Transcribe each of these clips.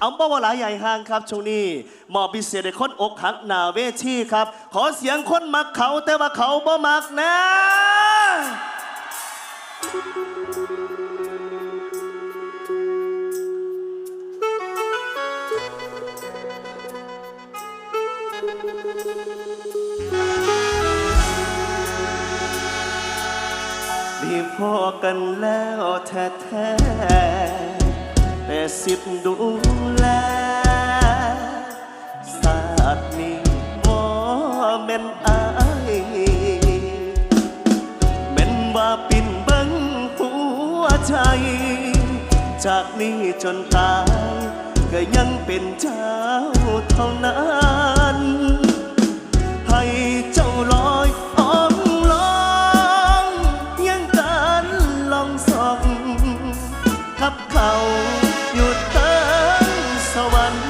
เอาบ่าไกลวลาใหญ่ห้างครับช่วงนี้หมอบิเศษได้คนอกหักหนาเวชีครับ ขอเสียงคนมักเขาแต่ว่าเขาบ่มักนะ มีพอกันแล้วแท้ๆแต่สิบดูแลศาสตร์นี้บ่แม่นอายแม่นว่าปิ่นเบิ่งหัวใจ จากนี้จนตายก็ยังเป็นเจ้าเท่านั้น อยู่เติงสวรรค์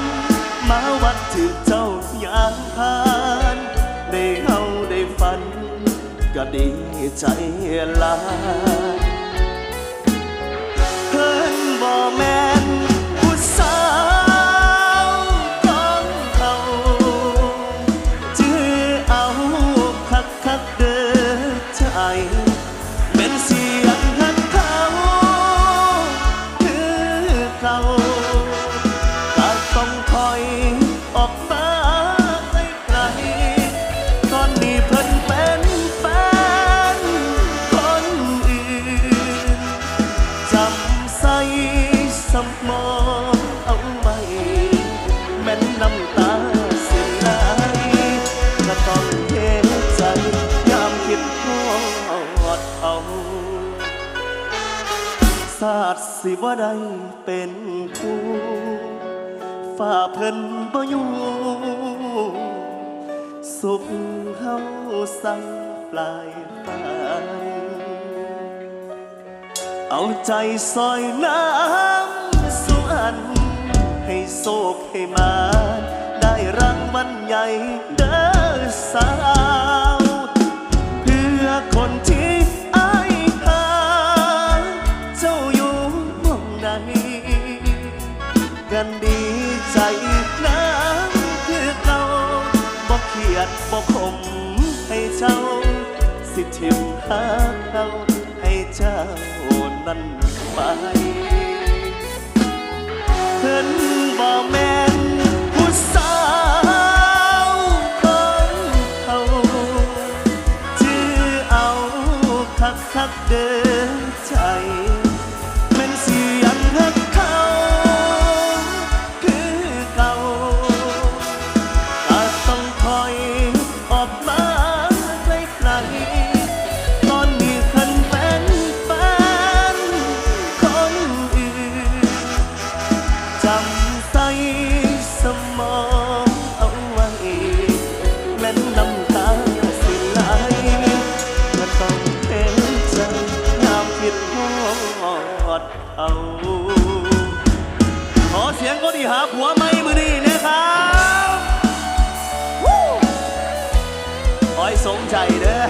มาวัดที่เจ้าอย่างพานได้เฮาได้ฝัน ก็ดีใจลาย ศาสตร์สิว่าใดเป็นผู้ฝ่าเพิ่นบ่อยู่สุขเฮาสั่งปลายฟ้าเอาใจซอยน้ำสุอัน ให้โศกให้มาได้รางวัลใหญ่เด้อสาว เพื่อคนที่ กเขียดบอคมให้เจ้า สิทิมหาเขาให้เจ้านั้นไปเพิ่นบ่แม่นผู้สาวของเขาจื้อเอาคักคักเดินใจ อดเอา ขอเสียงก็ที่หาผัวไม่มือนี่นะครับวู้ขอให้สมใจเด้อ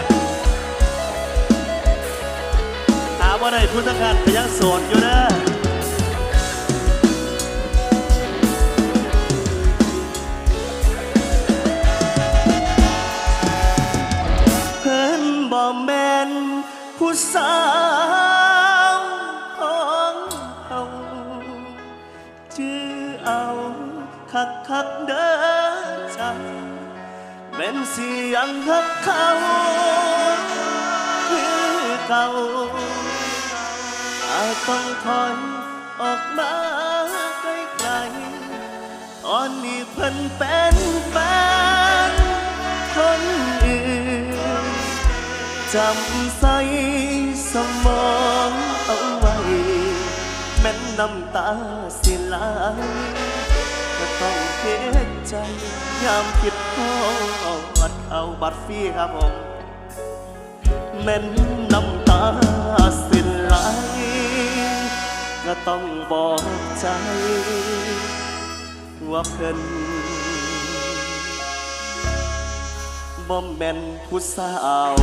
หาว่าได้พุทธคันยังโสดอยู่เด้อ ชื่อเอาคักคักเด้อใจเป็นเสียงฮักเขาคือเก่าอาจต้องถอยออกมาไกลๆตอนนี้เพิ่นเป็นแฟนคนอื่นจำใส่ น้ำตาสิไหลก็ต้องเก็บใจ ยามคิดทอดเอาบัตรฟรีครับผมแม้นน้ำตาสิไหลก็ต้องบอกใจ ว่าเพิ่นบ่แม่นผู้สาว